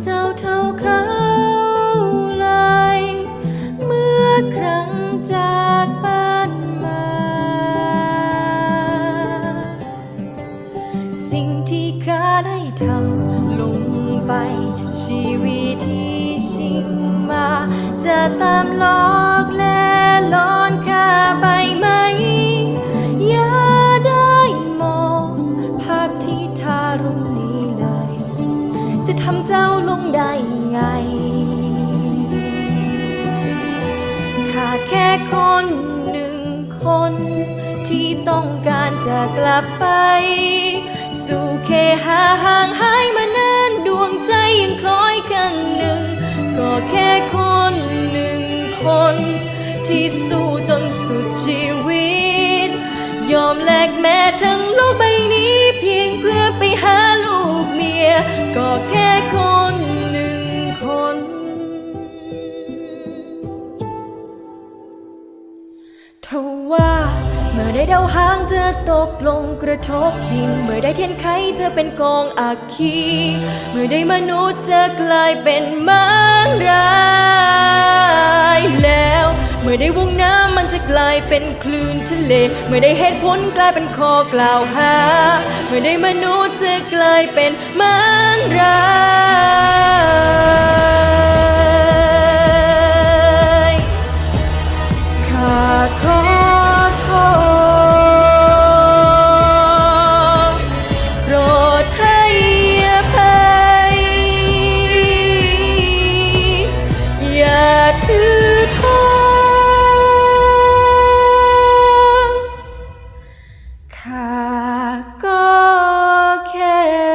เจ้าเท่าเขาเลย เมื่อครั้งจากบ้านมา สิ่งที่ขาด้ทำลงไป ชีวิตที่ชิงมา จะตามลอ แคน ที่ต้องการจะกลับไป สู่เคหาห่างหายมานานดวงใจยังคล้อยกันหนึ่ง ก็แค่คนหนึ่งคน ที่สู้จนสุดชีวิต ยอมแลกแม้ทั้งโลกใบนี้ เพียงเพื่อไปหาลูกเมีย ก็แค่คน ทว่า เมื่อได้เดาหางจะตกลงกระทบดิน เมื่อได้เทียนไขจะเป็นกองอักขีเมื่อได้มนุษย์จะกลายเป็นมารร้ายแล้ว เมื่อได้วงน้ำมันจะกลายเป็นคลื่นทะเล เมื่อได้เหตุผลกลายเป็นข้อกล่าวหา เมื่อได้มนุษย์จะกลายเป็นมารร้าย care.